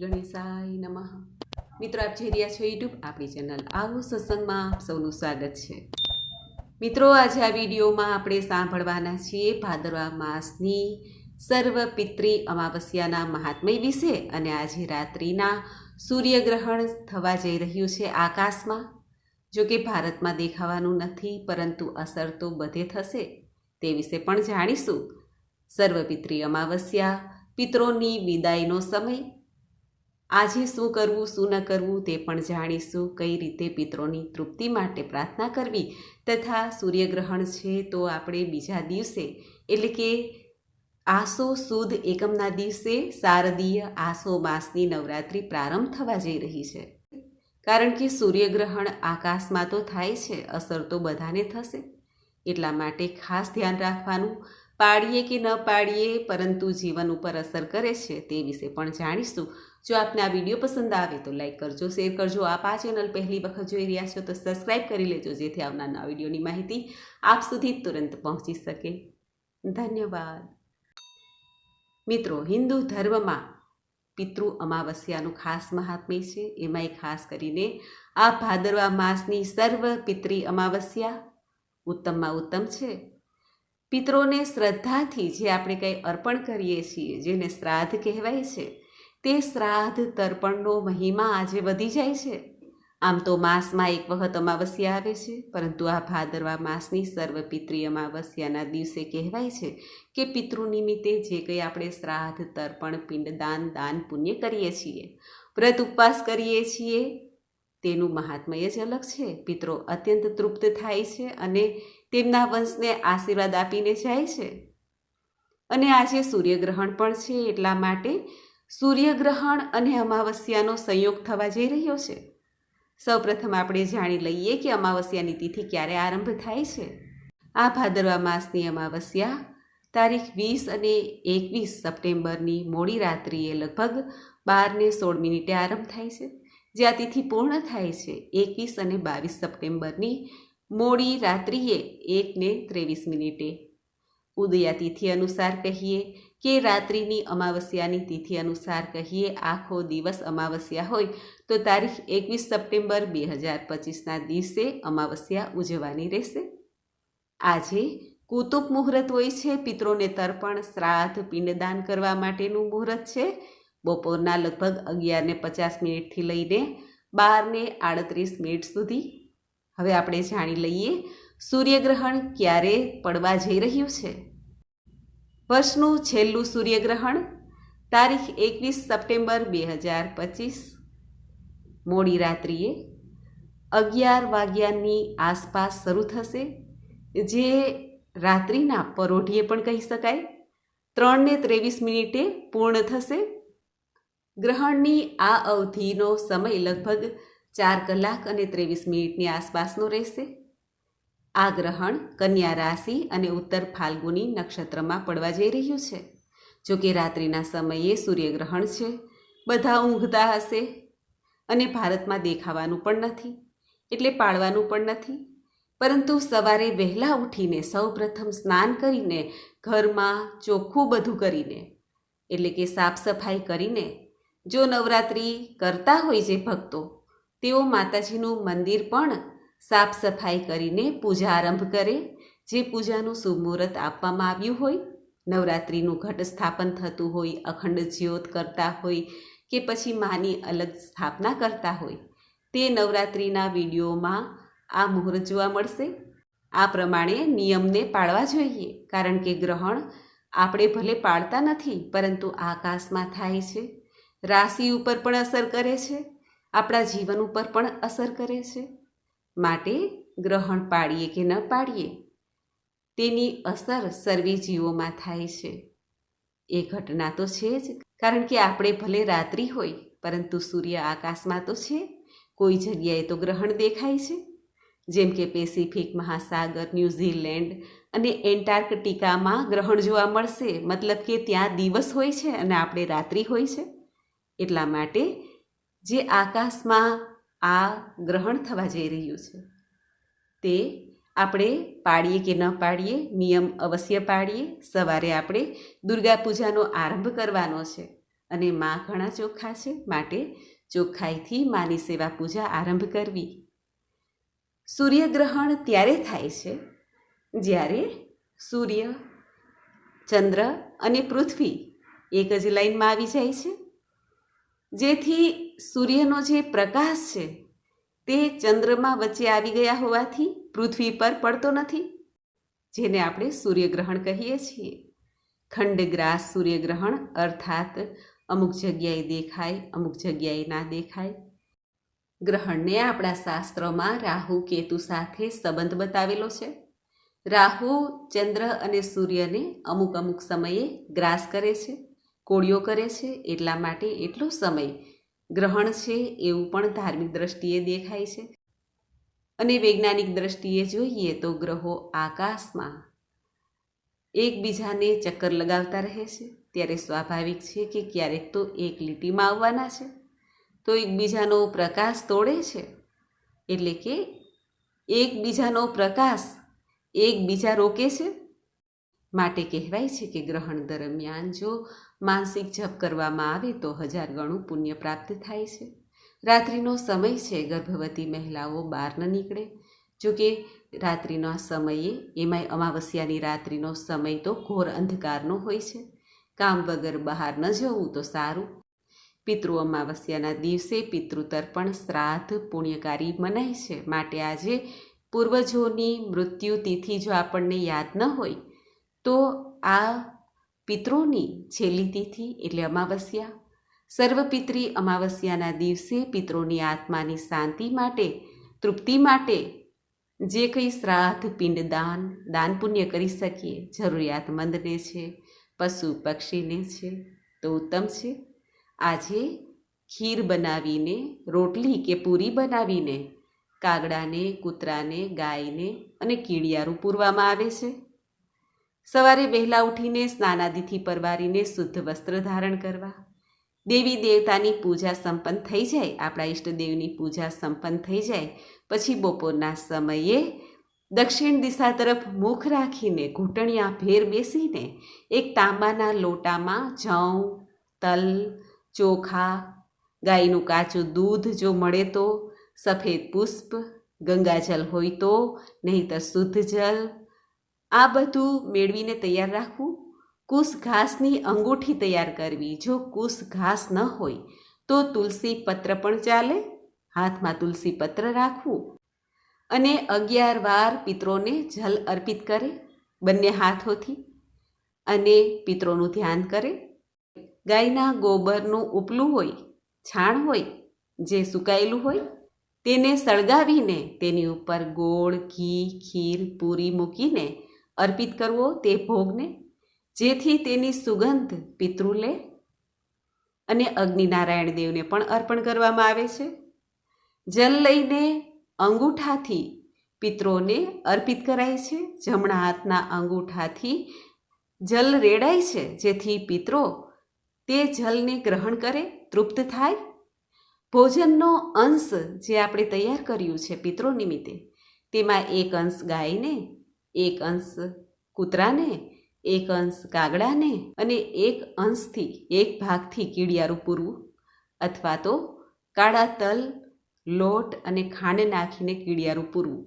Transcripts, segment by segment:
ગણેશાય નમઃ. મિત્રો, આપ જોઈ રહ્યા છો યુટ્યુબ આપણી ચેનલ આવો સત્સંગમાં આપ સૌનું સ્વાગત છે. મિત્રો, આજે આ વિડીયોમાં આપણે સાંભળવાના છીએ ભાદરવા માસની સર્વ પિતૃ અમાવસ્યાના મહાત્મય વિશે અને આજે રાત્રિના સૂર્યગ્રહણ થવા જઈ રહ્યું છે આકાશમાં. જો કે ભારતમાં દેખાવાનું નથી, પરંતુ અસર તો બધે થશે તે વિશે પણ જાણીશું. સર્વપિત્રી અમાવસ્યા પિત્રોની વિદાયનો સમય આજે શું કરવું, શું ન કરવું તે પણ જાણીશું. કઈ રીતે પિત્રોની તૃપ્તિ માટે પ્રાર્થના કરવી તથા સૂર્યગ્રહણ છે તો આપણે બીજા દિવસે, એટલે કે આસો સુદ એકમના દિવસે શારદીય આસો માસની નવરાત્રિ પ્રારંભ થવા જઈ રહી છે. કારણ કે સૂર્યગ્રહણ આકાશમાં તો થાય છે, અસર તો બધાને થશે. એટલા માટે ખાસ ધ્યાન રાખવાનું પાડીએ કે ન પાડીએ, પરંતુ જીવન ઉપર અસર કરે છે તે વિશે પણ જાણીશું. જો આપને આ વીડિયો પસંદ આવે તો લાઈક કરજો, શેર કરજો. આપ આ ચેનલ પહેલી વખત જોઈ રહ્યા છો તો સબસ્ક્રાઈબ કરી લેજો, જેથી આવનારના વિડીયોની માહિતી આપ સુધી તુરંત પહોંચી શકે. ધન્યવાદ. મિત્રો, હિન્દુ ધર્મમાં પિતૃ અમાવસ્યાનું ખાસ મહાત્મ્ય છે. એમાંય ખાસ કરીને આ ભાદરવા માસની સર્વ પિતૃ અમાવસ્યા ઉત્તમમાં ઉત્તમ છે. પિતરોને શ્રદ્ધાથી જે આપણે કંઈ અર્પણ કરીએ છીએ, જેને શ્રાદ્ધ કહેવાય છે, તે શ્રાદ્ધ તર્પણનો મહિમા આજે વધી જાય છે. આમ તો માસમાં એક વખત અમાવસ્યા આવે છે, પરંતુ આ ભાદરવા માસની સર્વ પિતૃ અમાવસ્યાના દિવસે કહેવાય છે કે પિતૃ નિમિત્તે જે કંઈ આપણે શ્રાદ્ધ, તર્પણ, પિંડદાન, દાન, પુણ્ય કરીએ છીએ, વ્રત ઉપવાસ કરીએ છીએ, તેનું મહાત્મય જ અલગ છે. પિત્રો અત્યંત તૃપ્ત થાય છે અને તેમના વંશને આશીર્વાદ આપીને જાય છે. અને આજે સૂર્યગ્રહણ પણ છે એટલા માટે સૂર્યગ્રહણ અને અમાવસ્યાનો સંયોગ થવા જઈ રહ્યો છે. સૌપ્રથમ આપણે જાણી લઈએ કે અમાવસ્યાની તિથિ ક્યારે આરંભ થાય છે. આ ભાદરવા માસની અમાવસ્યા તારીખ વીસ અને એકવીસ સપ્ટેમ્બરની મોડી રાત્રિએ લગભગ બારને સોળ મિનિટે આરંભ થાય છે. જે આ તિથિ પૂર્ણ થાય છે એકવીસ અને બાવીસ સપ્ટેમ્બરની મોડી રાત્રિએ એકને ત્રેવીસ મિનિટે. ઉદયા તિથિ અનુસાર કહીએ કે રાત્રિની અમાવસ્યાની તિથિ અનુસાર કહીએ આખો દિવસ અમાવસ્યા હોય તો તારીખ એકવીસ સપ્ટેમ્બર બે હજાર પચીસના દિવસે અમાવસ્યા ઉજવવાની રહેશે. આજે કુતુબ મુહૂર્ત હોય છે પિત્રોને તર્પણ, શ્રાદ્ધ, પિંડદાન કરવા માટેનું મુહૂર્ત છે. બપોરના લગભગ અગિયારને પચાસ મિનિટથી લઈને બારને આડત્રીસ મિનિટ સુધી હવે આપણે જાણી લઈએ, સૂર્યગ્રહણ ક્યારે પડવા જઈ રહ્યું છે? વર્ષનું છેલ્લું સૂર્યગ્રહણ, તારીખ એકવીસ સપ્ટેમ્બર બે હજાર પચીસ. મોડી રાત્રિએ અગિયાર વાગ્યાની આસપાસ શરૂ થશે, જે રાત્રિના પરોઢીએ પણ કહી શકાય. ત્રણને ત્રેવીસ મિનિટે પૂર્ણ થશે. ગ્રહણની આ અવધિનો સમય લગભગ ચાર કલાક અને ત્રેવીસ મિનિટની આસપાસનું રહેશે. આ ગ્રહણ કન્યા રાશિ અને ઉત્તર ફાલ્ગુની નક્ષત્રમાં પડવા જઈ રહ્યું છે. જો કે રાત્રિના સમયે સૂર્યગ્રહણ છે. બધા ઊંઘતા હશે. અને ભારતમાં દેખાવાનું પણ નથી. એટલે પાળવાનું પણ નથી. પરંતુ સવારે વહેલા ઉઠીને સૌપ્રથમ સ્નાન કરીને, ઘરમાં ચોખ્ખું બધું કરીને, એટલે કે સાફ સફાઈ કરીને, જો નવરાત્રિ કરતા હોય જે ભક્તો તેઓ માતાજીનું મંદિર પણ સાફ સફાઈ કરીને પૂજા આરંભ કરે, જે પૂજાનું શુભ મુહૂર્ત આપવામાં આવ્યું હોય. નવરાત્રિનું ઘટ સ્થાપન થતું હોય, અખંડ જ્યોત કરતા હોય કે પછી માની અલગ સ્થાપના કરતા હોય, તે નવરાત્રિના વિડીયોમાં આ મુહૂર્ત જોવા મળશે. આ પ્રમાણે નિયમને પાળવા જોઈએ, કારણ કે ગ્રહણ આપણે ભલે પાળતા નથી, પરંતુ આકાશમાં થાય છે. રાશિ ઉપર પણ અસર કરે છે. આપણા જીવન ઉપર પણ અસર કરે છે. માટે ગ્રહણ પાડીએ કે ન પાડીએ, તેની અસર સર્વે જીવોમાં થાય છે. એ ઘટના તો છે જ, કારણ કે આપણે ભલે રાત્રિ હોય, પરંતુ સૂર્ય આકાશમાં તો છે. કોઈ જગ્યાએ તો ગ્રહણ દેખાય છે. જેમ કે પેસિફિક મહાસાગર, ન્યૂઝીલેન્ડ અને એન્ટાર્કટિકામાં ગ્રહણ જોવા મળશે. મતલબ કે ત્યાં દિવસ હોય છે અને આપણે રાત્રિ હોય છે. એટલા માટે જે આકાશમાં આ ગ્રહણ થવા જઈ રહ્યું છે. તે આપણે પાડીએ કે ન પાડીએ, નિયમ અવશ્ય પાડીએ. સવારે આપણે દુર્ગા પૂજાનો આરંભ કરવાનો છે અને મા ઘણા ચોખ્ખા છે માટે ચોખ્ખાઈથી માની સેવા પૂજા આરંભ કરવી. સૂર્યગ્રહણ ત્યારે થાય છે જ્યારે સૂર્ય, ચંદ્ર અને પૃથ્વી એક જ લાઈનમાં આવી જાય છે. જેથી સૂર્યનો જે પ્રકાશ છે, તે ચંદ્રમાં વચ્ચે આવી ગયા હોવાથી પૃથ્વી પર પડતો નથી, જેને આપણે સૂર્યગ્રહણ કહીએ છીએ. ખંડગ્રાસ સૂર્યગ્રહણ અર્થાત અમુક જગ્યાએ દેખાય, અમુક જગ્યાએ ના દેખાય. ગ્રહણને આપણા શાસ્ત્રોમાં રાહુ કેતુ સાથે સંબંધ બતાવેલો છે. રાહુ ચંદ્ર અને સૂર્યને અમુક અમુક સમયે ગ્રાસ કરે છે કોળીઓ કરે છે, એટલા માટે એટલો સમય ગ્રહણ છે એવું પણ ધાર્મિક દ્રષ્ટિએ દેખાય છે. અને વૈજ્ઞાનિક દ્રષ્ટિએ જોઈએ તો ગ્રહો આકાશમાં એકબીજાને ચક્કર લગાવતા રહે છે. ત્યારે સ્વાભાવિક છે કે ક્યારેક તો એક લીટીમાં આવવાના છે. તો એકબીજાનો પ્રકાશ તોડે છે. એટલે કે એકબીજાનો પ્રકાશ એકબીજા રોકે છે. માટે કહેવાય છે કે ગ્રહણ દરમિયાન જો માનસિક જપ કરવામાં આવે તો હજાર ગણું પુણ્ય પ્રાપ્ત થાય છે. રાત્રિનો સમય છે, ગર્ભવતી મહિલાઓ બહાર ન નીકળે. જોકે રાત્રિના સમયે, એમાંય અમાવસ્યાની રાત્રિનો સમય તો ઘોર અંધકારનો હોય છે. કામ વગર બહાર ન જવું તો સારું. પિતૃ અમાવસ્યાના દિવસે પિતૃતર્પણ શ્રાદ્ધ પુણ્યકારી મનાય છે. માટે આજે પૂર્વજોની મૃત્યુ તિથિ જો આપણને યાદ ન હોય, તો આ પિતૃની છેલ્લી તિથિ એટલે અમાવસ્યા. સર્વપિત્રી અમાવસ્યાના દિવસે પિતૃની આત્માની શાંતિ માટે, તૃપ્તિ માટે જે કંઈ શ્રાદ્ધ પિંડદાન દાન પુણ્ય કરી શકીએ, જરૂરિયાતમંદને છે, પશુ પક્ષીને છે, તો ઉત્તમ છે. આજે ખીર બનાવીને, રોટલી કે પૂરી બનાવીને કાગડાને, કૂતરાને, ગાયને અને કીડિયારું પૂરવામાં આવે છે. સવારે વહેલા ઉઠીને સ્નાનાદિથી પરવારીને શુદ્ધ વસ્ત્ર ધારણ કરવા. દેવી દેવતાની પૂજા સંપન્ન થઈ જાય, આપણા ઈષ્ટદેવની પૂજા સંપન્ન થઈ જાય, પછી બપોરના સમયે દક્ષિણ દિશા તરફ મુખ રાખીને ઘૂંટણિયા ભેર બેસીને એક તાંબાના લોટામાં જવ તલ, ચોખા, ગાયનું કાચું દૂધ જો મળે તો, સફેદ પુષ્પ ગંગાજલ હોય તો, નહીંતર શુદ્ધ જલ આ બધું મેળવીને તૈયાર રાખવું કુશ ઘાસની અંગૂઠી તૈયાર કરવી. જો કુશ ઘાસ ન હોય, તો તુલસી પત્ર પણ ચાલે, હાથમાં તુલસી પત્ર રાખવું અને અગિયાર વાર પિત્રોને જલ અર્પિત કરે બંને હાથોથી અને પિત્રોનું ધ્યાન કરે. ગાયના ગોબરનું ઉપલું હોય, છાણ હોય, જે સુકાયેલું હોય, તેને સળગાવીને તેની ઉપર ગોળ, ઘી, ખીર પૂરી મૂકીને અર્પિત કરવો તે ભોગને, જેથી તેની સુગંધ પિતૃ લે અને અગ્નિનારાયણ દેવને પણ અર્પણ કરવામાં આવે છે. જલ લઈને અંગૂઠાથી પિત્રોને અર્પિત કરાય છે. જમણા હાથના અંગૂઠાથી જલ રેડાય છે, જેથી પિત્રો તે જલને ગ્રહણ કરે, તૃપ્ત થાય. ભોજનનો અંશ જે આપણે તૈયાર કર્યું છે પિત્રો નિમિત્તે, તેમાં એક અંશ ગાયને એક અંશ કૂતરાને, એક અંશ કાગડાને અને એક અંશથી, એક ભાગથી કીડિયારું પૂરવું અથવા તો કાળા તલ, લોટ અને ખાંડ નાખીને કીડિયારું પૂરવું.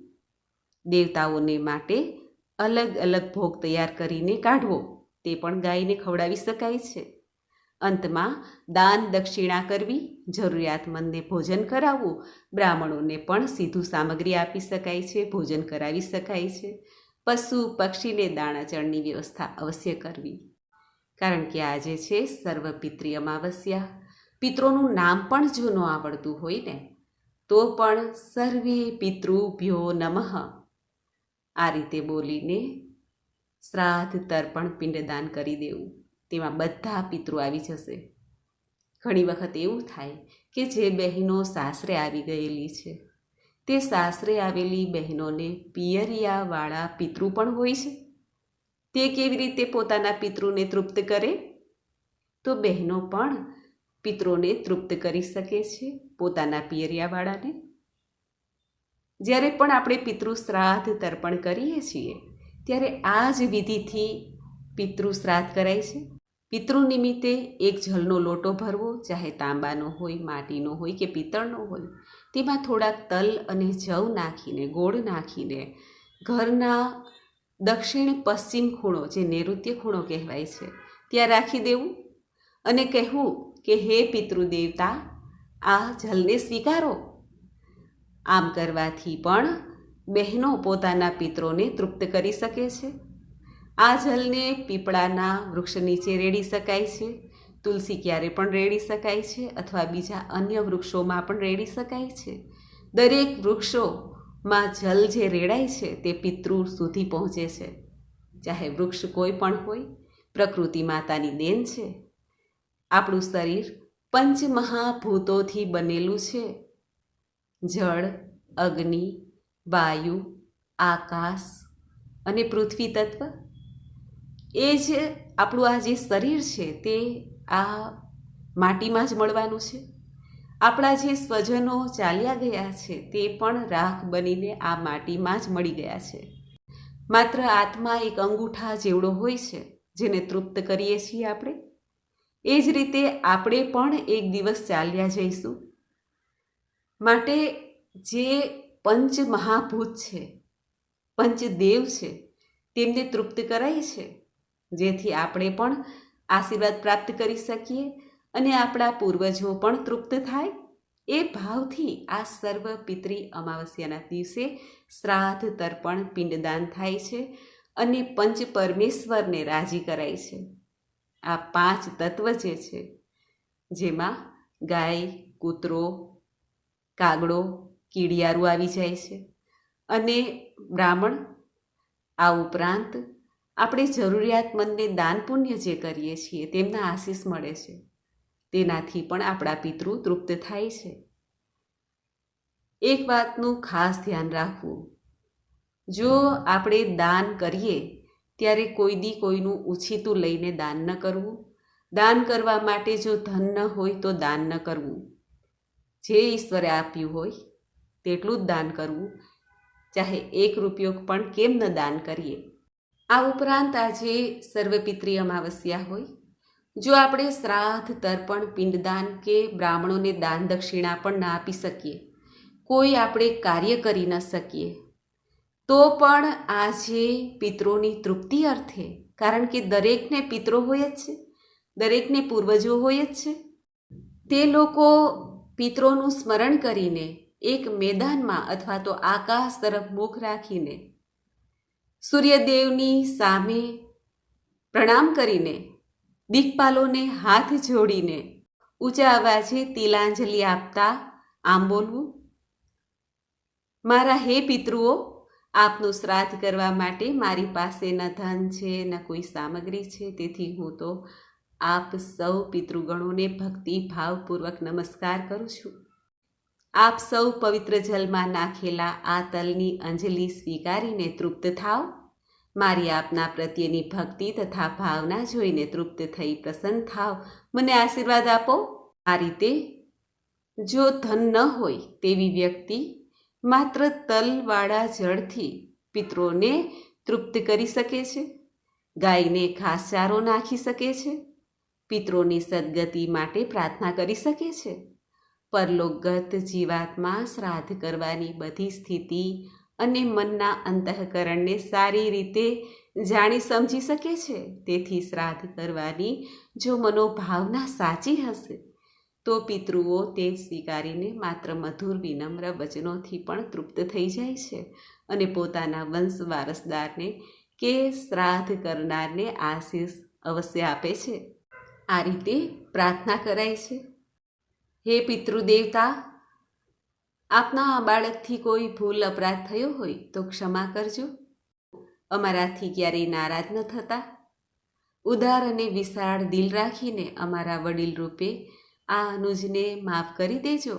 દેવતાઓને માટે અલગ અલગ ભોગ તૈયાર કરીને કાઢવો, તે પણ ગાયને ખવડાવી શકાય છે. અંતમાં દાન દક્ષિણા કરવી જરૂરિયાતમંદને ભોજન કરાવવું, બ્રાહ્મણોને પણ સીધું સામગ્રી આપી શકાય છે, ભોજન કરાવી શકાય છે. પશુ પક્ષીને દાણાચળની વ્યવસ્થા અવશ્ય કરવી. કારણ કે આજે છે સર્વપિત્રી અમાવસ્યા. પિત્રોનું નામ પણ જો ન આવડતું હોય ને, તો પણ સર્વે પિતૃભ્યો નમઃ. આ રીતે બોલીને શ્રાદ્ધ તર્પણ પિંડદાન કરી દેવું. તેમાં બધા પિતૃ આવી જશે. ઘણી વખત એવું થાય કે જે બહેનો સાસરે આવી ગયેલી છે. તે સાસરે આવેલી બહેનોને પિયરિયાવાળા પિતૃ પણ હોય છે. તે કેવી રીતે પોતાના પિતૃને તૃપ્ત કરે? તો બહેનો પણ પિતૃને તૃપ્ત કરી શકે છે પોતાના પિયરિયાવાળાને. જ્યારે પણ આપણે પિતૃ શ્રાદ્ધ તર્પણ કરીએ છીએ, ત્યારે આ જ વિધિથી પિતૃ શ્રાદ્ધ કરાય છે. પિતૃ નિમિત્તે એક જલનો લોટો ભરવો, ચાહે તાંબાનો હોય, માટીનો હોય કે પિત્તળનો હોય તેમાં થોડાક તલ અને જવ નાખીને, ગોળ નાખીને ઘરના દક્ષિણ પશ્ચિમ ખૂણો, જે નૈઋત્ય ખૂણો કહેવાય છે, ત્યાં રાખી દેવું અને કહેવું કે, હે પિતૃદેવતા, આ જલને સ્વીકારો. આમ કરવાથી પણ બહેનો પોતાના પિત્રોને તૃપ્ત કરી શકે છે. આ જલને પીપળાના વૃક્ષ નીચે રેડી શકાય છે. તુલસી ક્યારે પણ રેડી શકાય છે અથવા બીજા અન્ય વૃક્ષોમાં પણ રેડી શકાય છે? દરેક વૃક્ષોમાં જલ જે રેડાય છે તે પિતૃ સુધી પહોંચે છે. ચાહે વૃક્ષ કોઈ પણ હોય, પ્રકૃતિ માતાની દેન છે. આપણું શરીર પંચમહાભૂતોથી બનેલું છે. જળ, અગ્નિ, વાયુ, આકાશ અને પૃથ્વી તત્વ. એ જ આપણું આ જે શરીર છે તે આ માટીમાં જ મળવાનું છે. આપણા જે સ્વજનો ચાલ્યા ગયા છે, તે પણ રાખ બનીને આ માટીમાં જ મળી ગયા છે. માત્ર આત્મા એક અંગૂઠા જેવડો હોય છે, જેને તૃપ્ત કરીએ છીએ આપણે. એ જ રીતે આપણે પણ એક દિવસ ચાલ્યા જઈશું. માટે જે પંચ મહાભૂત છે પંચદેવ છે, તેમને તૃપ્ત કરાય છે, જેથી આપણે પણ આશીર્વાદ પ્રાપ્ત કરી શકીએ અને આપણા પૂર્વજો પણ તૃપ્ત થાય, એ ભાવથી આ સર્વ પિતરી અમાવસ્યાના દિવસે શ્રાદ્ધ તર્પણ પિંડદાન થાય છે અને પંચ પરમેશ્વરને રાજી કરાય છે. આ પાંચ તત્વ જે છે, જેમાં ગાય, કૂતરો, કાગડો, કીડિયારું આવી જાય છે અને બ્રાહ્મણ, આ ઉપરાંત આપણે જરૂરિયાતમંદને દાન પુણ્ય જે કરીએ છીએ, તેમના આશીષ મળે છે. તેનાથી પણ આપણા પિતૃ તૃપ્ત થાય છે. એક વાતનું ખાસ ધ્યાન રાખવું. જો આપણે દાન કરીએ, ત્યારે કોઈ દી કોઈનું ઉછીતું લઈને દાન ન કરવું. દાન કરવા માટે જો ધન ન હોય તો દાન ન કરવું. જે ઈશ્વરે આપ્યું હોય, તેટલું જ દાન કરવું. ચાહે એક રૂપિયો પણ કેમ ન દાન કરીએ? આ ઉપરાંત આજે સર્વપિત્રી અમાવસ્યા હોય. જો આપણે શ્રાદ્ધ, તર્પણ, પિંડદાન કે બ્રાહ્મણોને દાન દક્ષિણા પણ ના આપી શકીએ, કોઈ આપણે કાર્ય કરી ન શકીએ, તો પણ આજે પિત્રોની તૃપ્તિ અર્થે, કારણ કે દરેકને પિત્રો હોય જ છે, દરેકને પૂર્વજો હોય જ છે, તે લોકો પિત્રોનું સ્મરણ કરીને એક મેદાનમાં અથવા તો આકાશ તરફ મુખ રાખીને સૂર્યદેવની સામે પ્રણામ કરીને દીકપાલોને હાથ જોડીને ઊંચા અવાજે તિલાંજલિ આપતા આમ બોલવું, મારા હે પિતૃઓ, આપનું શ્રાદ્ધ કરવા માટે મારી પાસે ન ધન છે, ન કોઈ સામગ્રી છે, તેથી હું તો આપ સૌ પિતૃગણોને ભક્તિ ભાવપૂર્વક નમસ્કાર કરું છું. આપ સૌ પવિત્ર જલમાં નાખેલા આ તલની અંજલિ સ્વીકારીને તૃપ્ત થાવ. મારી આપના પ્રત્યેની ભક્તિ તથા ભાવના જોઈને તૃપ્ત થઈ પ્રસન્ન થાવ. મને આશીર્વાદ આપો. આ રીતે જો ધન ન હોય તેવી વ્યક્તિ માત્ર તલવાળા જળથી પિત્રોને તૃપ્ત કરી શકે છે, ગાયને ઘાસચારો નાખી શકે છે, પિત્રોની સદગતિ માટે પ્રાર્થના કરી શકે છે. પરલોકગત જીવાત્મા શ્રાદ્ધ કરવાની બધી સ્થિતિ અને મનના અંતઃકરણને સારી રીતે જાણી સમજી શકે છે. તેથી શ્રાદ્ધ કરવાની જો મનોભાવના સાચી હશે, તો પિતૃઓ તે સ્વીકારીને માત્ર મધુર વિનમ્ર વચનોથી પણ તૃપ્ત થઈ જાય છે અને પોતાના વંશ વારસદારને કે શ્રાદ્ધ કરનારને આશીષ અવશ્ય આપે છે. આ રીતે પ્રાર્થના કરાય છે. હે પિતૃદેવતા, આપના આ બાળકથી કોઈ ભૂલ અપરાધ થયો હોય તો ક્ષમા કરજો. અમારાથી ક્યારેય નારાજ ન થતા. ઉદાર અને વિશાળ દિલ રાખીને અમારા વડીલ રૂપે આ અનુજને માફ કરી દેજો.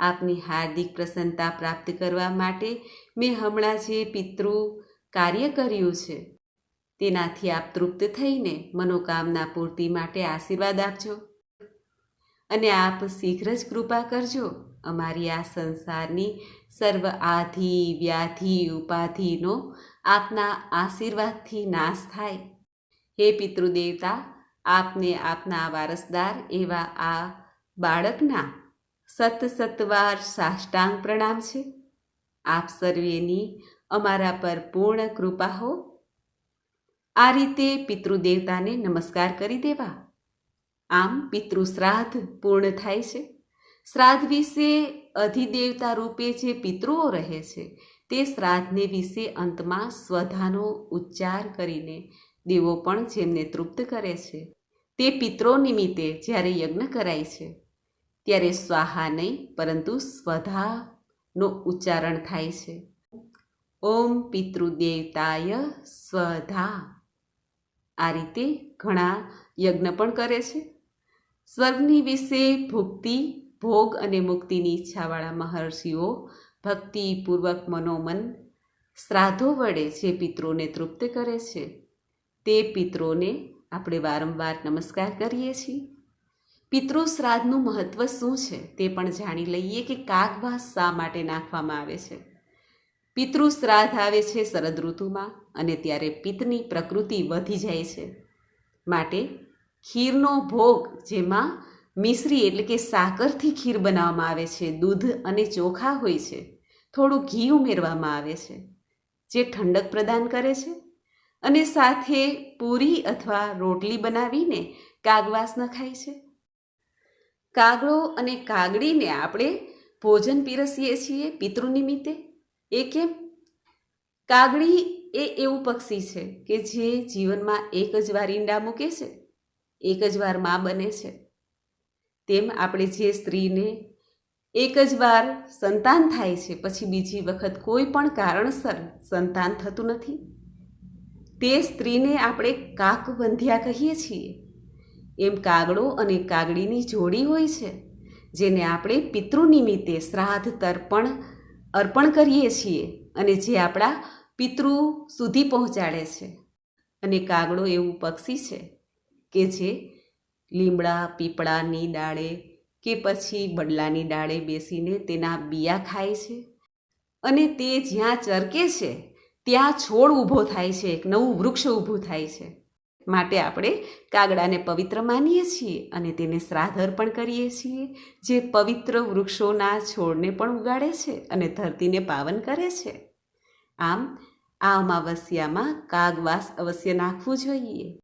આપની હાર્દિક પ્રસન્નતા પ્રાપ્ત કરવા માટે મેં હમણાં જે પિતૃ કાર્ય કર્યું છે, તેનાથી આપ તૃપ્ત થઈને મનોકામના પૂર્તિ માટે આશીર્વાદ આપજો. અને આપ શીઘ્ર જ કૃપા કરજો. અમારી આ સંસારની સર્વ આધિ, વ્યાધિ, ઉપાધિનો આપના આશીર્વાદથી નાશ થાય. હે પિતૃદેવતા, આપને આપના વારસદાર એવા આ બાળકના સત સતવાર સાષ્ટાંગ પ્રણામ છે. આપ સર્વેની અમારા પર પૂર્ણ કૃપા હો. આ રીતે પિતૃદેવતાને નમસ્કાર કરી દેવા. આમ પિતૃ શ્રાદ્ધ પૂર્ણ થાય છે. શ્રાદ્ધ વિશે અધિદેવતા રૂપે જે પિતૃઓ રહે છે, તે શ્રાદ્ધને વિશે અંતમાં સ્વધાનો ઉચ્ચાર કરીને દેવો પણ જેમને તૃપ્ત કરે છે, તે પિત્રો નિમિત્તે જ્યારે યજ્ઞ કરાય છે, ત્યારે સ્વાહા નહીં, પરંતુ સ્વધાનો ઉચ્ચારણ થાય છે. ઓમ પિતૃદેવતાય સ્વધા. આ રીતે ઘણા યજ્ઞ પણ કરે છે. સ્વર્ગની વિશે ભુક્તિ, ભોગ અને મુક્તિની ઈચ્છાવાળા મહર્ષિઓ ભક્તિપૂર્વક મનોમન શ્રાદ્ધો વડે જે પિતૃને તૃપ્ત કરે છે, તે પિતૃને આપણે વારંવાર નમસ્કાર કરીએ છીએ. પિતૃ શ્રાદ્ધનું મહત્વ શું છે તે પણ જાણી લઈએ કે કાગવાસ શા માટે નાખવામાં આવે છે. પિતૃ શ્રાદ્ધ આવે છે શરદ ઋતુમાં અને ત્યારે પિત્તની પ્રકૃતિ વધી જાય છે. માટે ખીરનો ભોગ, જેમાં મિશ્રી એટલે કે સાકરથી ખીર બનાવવામાં આવે છે. દૂધ અને ચોખા હોય છે. થોડું ઘી ઉમેરવામાં આવે છે, જે ઠંડક પ્રદાન કરે છે. અને સાથે પૂરી અથવા રોટલી બનાવીને કાગવાસ નખાય છે. કાગડો અને કાગડીને આપણે ભોજન પીરસીએ છીએ પિતૃ નિમિત્તે. એ કેમ? કાગડી એ એવું પક્ષી છે કે જે જીવનમાં એક જ વાર ઈંડા મૂકે છે. એક જ વાર મા બને છે. તેમ આપણે જે સ્ત્રીને એક જ વાર સંતાન થાય છે, પછી બીજી વખત કોઈ પણ કારણસર સંતાન થતું નથી. તે સ્ત્રીને આપણે કાકબંધિયા કહીએ છીએ. એમ કાગડો અને કાગડીની જોડી હોય છે, જેને આપણે પિતૃ નિમિત્તે શ્રાદ્ધ તર્પણ, અર્પણ કરીએ છીએ અને જે આપણા પિતૃ સુધી પહોંચાડે છે. અને કાગડો એવું પક્ષી છે. કે જે લીમડા, પીપળાની ડાળે કે પછી બડલાની ડાળે બેસીને તેના બિયા ખાય છે? અને તે જ્યાં ચરકે છે, ત્યાં છોડ ઊભો થાય છે, એક નવું વૃક્ષ ઊભું થાય છે. માટે આપણે કાગડાને પવિત્ર માનીએ છીએ અને તેને શ્રાદ્ધ અર્પણ કરીએ છીએ, જે પવિત્ર વૃક્ષોના છોડને પણ ઉગાડે છે અને ધરતીને પાવન કરે છે. આમ, આ અમાવસ્યામાં કાગવાસ અવશ્ય નાખવું જોઈએ.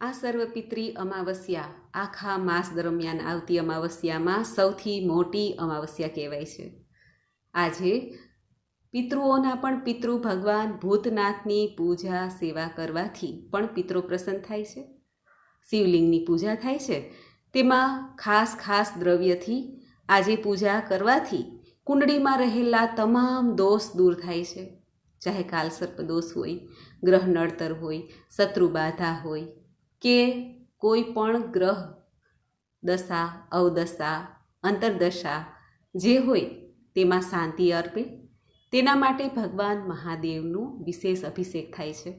આ સર્વપિત્રી અમાવસ્યા, આખા માસ દરમિયાન આવતી અમાવસ્યામાં સૌથી મોટી અમાવસ્યા કહેવાય છે. આજે પિતૃઓના પણ પિતૃ ભગવાન ભૂતનાથની પૂજા, સેવા કરવાથી પણ પિતૃ પ્રસન્ન થાય છે. શિવલિંગની પૂજા થાય છે. તેમાં ખાસ ખાસ દ્રવ્યથી આજે પૂજા કરવાથી કુંડળીમાં રહેલા તમામ દોષ દૂર થાય છે. ચાહે કાલસર્પ દોષ હોય, ગ્રહ નડતર હોય, શત્રુ બાધા હોય કે કોઈ પણ ગ્રહ, દશા, અવદશા, અંતરદશા જે હોય તેમાં શાંતિ અર્પે. તેના માટે ભગવાન મહાદેવનું વિશેષ અભિષેક થાય છે.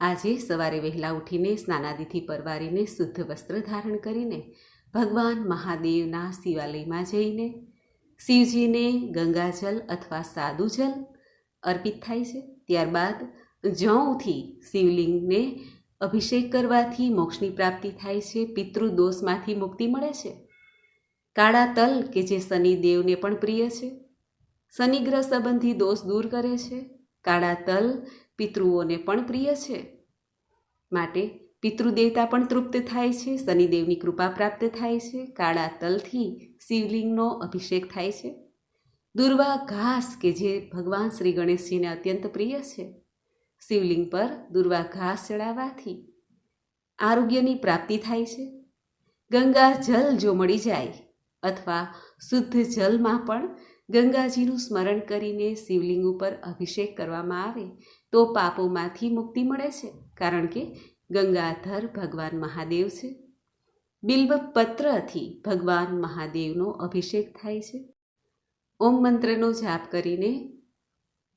આજે સવારે વહેલા ઉઠીને સ્નાનાદિથી પરવારીને શુદ્ધ વસ્ત્ર ધારણ કરીને ભગવાન મહાદેવના શિવાલયમાં જઈને શિવજીને ગંગાજલ અથવા સાદું જલ અર્પિત થાય છે. ત્યારબાદ જવથી શિવલિંગને અભિષેક કરવાથી મોક્ષની પ્રાપ્તિ થાય છે, પિતૃદોષમાંથી મુક્તિ મળે છે. કાળા તલ, કે જે શનિદેવને પણ પ્રિય છે, શનિગ્રહ સંબંધી દોષ દૂર કરે છે, કાળા તલ પિતૃઓને પણ પ્રિય છે. માટે પિતૃદેવતા પણ તૃપ્ત થાય છે, શનિદેવની કૃપા પ્રાપ્ત થાય છે, કાળા તલથી શિવલિંગનો અભિષેક થાય છે. દુર્વા ઘાસ કે જે ભગવાન શ્રી ગણેશજીને અત્યંત પ્રિય છે. શિવલિંગ પર દુર્વા ઘાસ ચડાવવાથી આરોગ્યની પ્રાપ્તિ થાય છે. ગંગા જલ જો મળી જાય અથવા શુદ્ધ જલમાં પણ ગંગાજીનું સ્મરણ કરીને શિવલિંગ ઉપર અભિષેક કરવામાં આવે, તો પાપોમાંથી મુક્તિ મળે છે, કારણ કે ગંગાધર ભગવાન મહાદેવ છે. બિલ્વપત્રથી ભગવાન મહાદેવનો અભિષેક થાય છે. ઓમ મંત્રનો જાપ કરીને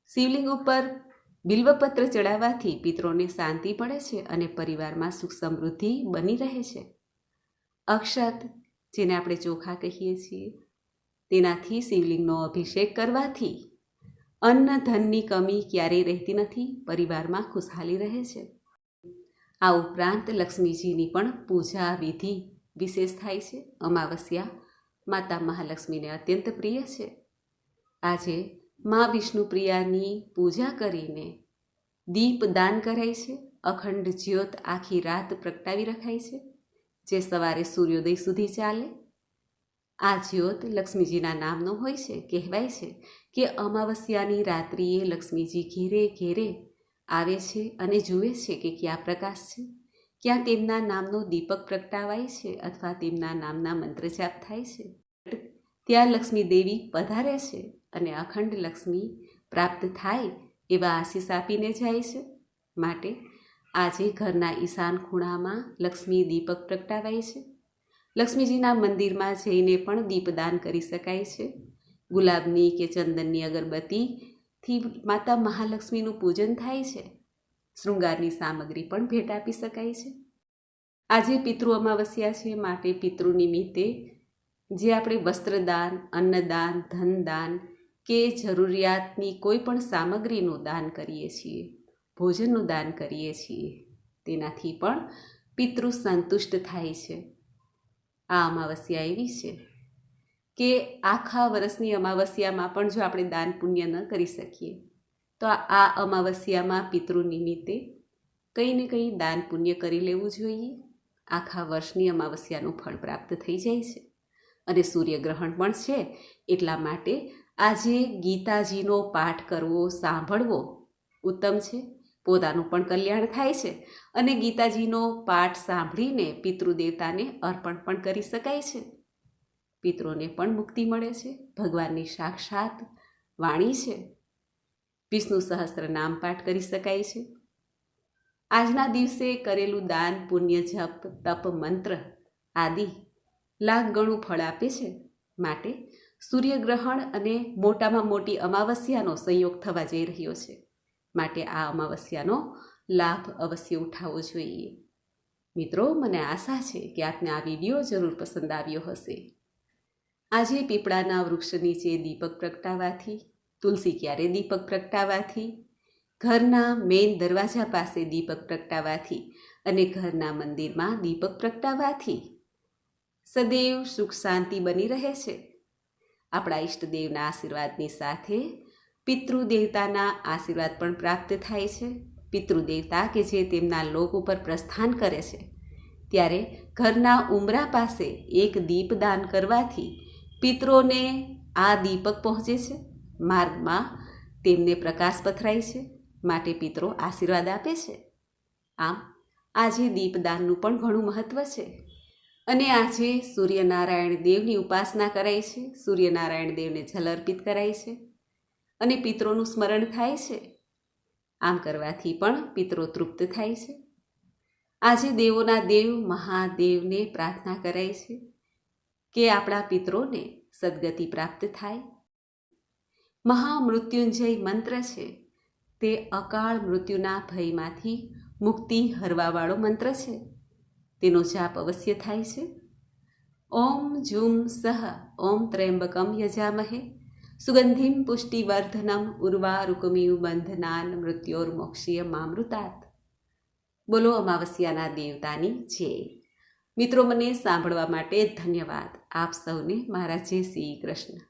શિવલિંગ ઉપર બિલ્વપત્ર ચડાવવાથી પિત્રોને શાંતિ પડે છે અને પરિવારમાં સુખ સમૃદ્ધિ બની રહે છે. અક્ષત, જેને આપણે ચોખા કહીએ છીએ, તેનાથી શિવલિંગનો અભિષેક કરવાથી અન્ન ધનની કમી ક્યારેય રહેતી નથી, પરિવારમાં ખુશહાલી રહે છે. આ ઉપરાંત લક્ષ્મીજીની પણ પૂજા વિધિ વિશેષ થાય છે. અમાવસ્યા માતા મહાલક્ષ્મીને અત્યંત પ્રિય છે. આજે મા વિષ્ણુપ્રિયાની પૂજા કરીને દીપ દાન કરાય છે. અખંડ જ્યોત આખી રાત પ્રગટાવી રખાય છે, જે સવારે સૂર્યોદય સુધી ચાલે. આ જ્યોત લક્ષ્મીજીના નામનો હોય છે, કહેવાય છે કે અમાવસ્યાની રાત્રિએ લક્ષ્મીજી ઘેરે ઘેરે આવે છે અને જુએ છે કે ક્યાં પ્રકાશ છે, ક્યાં તેમના નામનો દીપક પ્રગટાવાય છે અથવા તેમના નામના મંત્ર જાપ થાય છે. ત્યાં લક્ષ્મી દેવી પધારે છે અને અખંડ લક્ષ્મી પ્રાપ્ત થાય એવા આશીષ આપીને જાય છે માટે આજે ઘરના ઈશાન ખૂણામાં લક્ષ્મી દીપક પ્રગટાવાય છે. લક્ષ્મીજીના મંદિરમાં જઈને પણ દીપદાન કરી શકાય છે. ગુલાબની કે ચંદનની અગરબત્તીથી માતા મહાલક્ષ્મીનું પૂજન થાય છે. શૃંગારની સામગ્રી પણ ભેટ આપી શકાય છે. આજે પિતૃ અમાવસ્યા છે. માટે પિતૃ નિમિત્તે જે આપણે વસ્ત્રદાન, અન્નદાન, ધનદાન કે જરૂરિયાતની કોઈ પણ સામગ્રીનું દાન કરીએ છીએ, ભોજનનું દાન કરીએ છીએ, તેનાથી પણ પિતૃ સંતુષ્ટ થાય છે. આ અમાવસ્યા એવી છે કે આખા વર્ષની અમાવસ્યામાં પણ જો આપણે દાન પુણ્ય ન કરી શકીએ, તો આ અમાવસ્યામાં પિતૃ નિમિત્તે કંઈ ને કંઈ દાન પુણ્ય કરી લેવું જોઈએ. આખા વર્ષની અમાવસ્યાનું ફળ પ્રાપ્ત થઈ જાય છે અને સૂર્યગ્રહણ પણ છે એટલા માટે આજે ગીતાજીનો પાઠ કરવો, સાંભળવો ઉત્તમ છે. પોતાનું પણ કલ્યાણ થાય છે અને ગીતાજીનો પાઠ સાંભળીને પિતૃદેવતાને અર્પણ પણ કરી શકાય છે. પિતૃને પણ મુક્તિ મળે છે. ભગવાનની સાક્ષાત વાણી છે. વિષ્ણુ સહસ્ત્ર નામ પાઠ કરી શકાય છે. આજના દિવસે કરેલું દાન, પુણ્ય, જપ, તપ, મંત્ર આદિ લાખ ગણું ફળ આપે છે. માટે સૂર્યગ્રહણ અને મોટામાં મોટી અમાવસ્યાનો સંયોગ થવા જઈ રહ્યો છે. માટે આ અમાવસ્યાનો લાભ અવશ્ય ઉઠાવવો જોઈએ. મિત્રો, મને આશા છે કે આપને આ વીડિયો જરૂર પસંદ આવ્યો હશે. આજે પીપળાના વૃક્ષ નીચે દીપક પ્રગટાવાથી, તુલસી ક્યારે દીપક પ્રગટાવાથી, ઘરના મેઇન દરવાજા પાસે દીપક પ્રગટાવાથી અને ઘરના મંદિરમાં દીપક પ્રગટાવાથી? સદૈવ સુખ શાંતિ બની રહે છે. આપણા ઈષ્ટદેવના આશીર્વાદની સાથે પિતૃદેવતાના આશીર્વાદ પણ પ્રાપ્ત થાય છે. પિતૃદેવતા કે જે તેમના લોક ઉપર પ્રસ્થાન કરે છે. ત્યારે ઘરના ઉમરા પાસે એક દીપદાન કરવાથી પિતરોને આ દીપક પહોંચે છે. માર્ગમાં તેમને પ્રકાશ પથરાય છે, માટે પિતરો આશીર્વાદ આપે છે. આમ આજે દીપદાનનું પણ ઘણું મહત્ત્વ છે. અને આજે સૂર્યનારાયણ દેવની ઉપાસના કરાય છે, સૂર્યનારાયણ દેવને જલ અર્પિત કરાય છે અને પિત્રોનું સ્મરણ થાય છે, આમ કરવાથી પણ પિત્રો તૃપ્ત થાય છે. આજે દેવોના દેવ મહાદેવને પ્રાર્થના કરાય છે કે આપણા પિત્રોને સદગતિ પ્રાપ્ત થાય. મહામૃત્યુંજય મંત્ર છે, તે અકાળ મૃત્યુના ભયમાંથી મુક્તિ હરવાવાળો મંત્ર છે. તેનો જાપ અવશ્ય થાય છે. ઓમ જુમ સહ, ઓમ ત્રયંબકમ યજામહે. સુગંધિમ પુષ્ટિવર્ધનમ ઉર્વારુકમિયુ બંધનાન મૃત્યોર્મોક્ષીય મામૃતાત. બોલો અમાવસ્યાના દેવતાની જય. મિત્રો, મને સાંભળવા માટે ધન્યવાદ. આપ સૌને મારા જય શ્રી કૃષ્ણ.